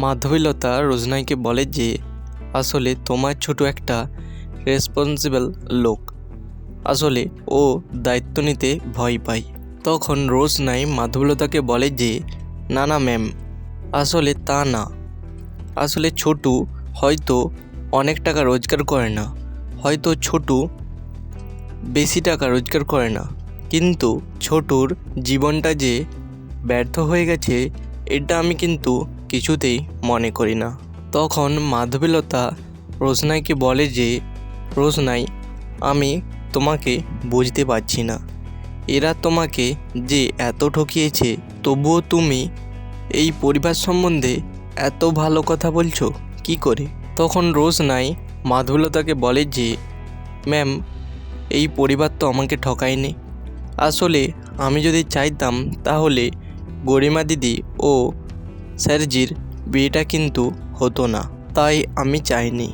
মাধবীলতা রোজনাইকে বলে যে, আসলে তোমার ছোট একটা রেসপন্সিবল লোক। আসলে ও দায়িত্ব নিতে ভয় পায়। তখন রোজনাই মাধবীলতাকে বলে যে, না না ম্যাম আসলে তা না। আসলে ছোটু হয়তো অনেক টাকা রোজগার করে না, হয়তো ছোটু বেশি টাকা রোজগার করে না। কিন্তু ছোটুর জীবনটা যে ব্যর্থ হয়ে গেছে, এটা আমি কিন্তু কিছুতেই মনে করি না। তখন মাধবীলতা রোজনাইকে বলে যে, রোজনাই, আমি তোমাকে বুঝতে পারছি না। এরা তোমাকে যে এত ঠকিয়েছে, তবুও তুমি এই পরিবার সম্বন্ধে এত ভালো কথা বলছো, কি করে? তখন রোজনাই মাধবীলতাকে বলে যে, ম্যাম, এই পরিবার তো আমাকে ঠকায়নি। আসলে আমি যদি চাইতাম তাহলে গরিমা দিদি ও স্যারজির বিয়েটা কিন্তু হতো না তাই আমি চাইনি।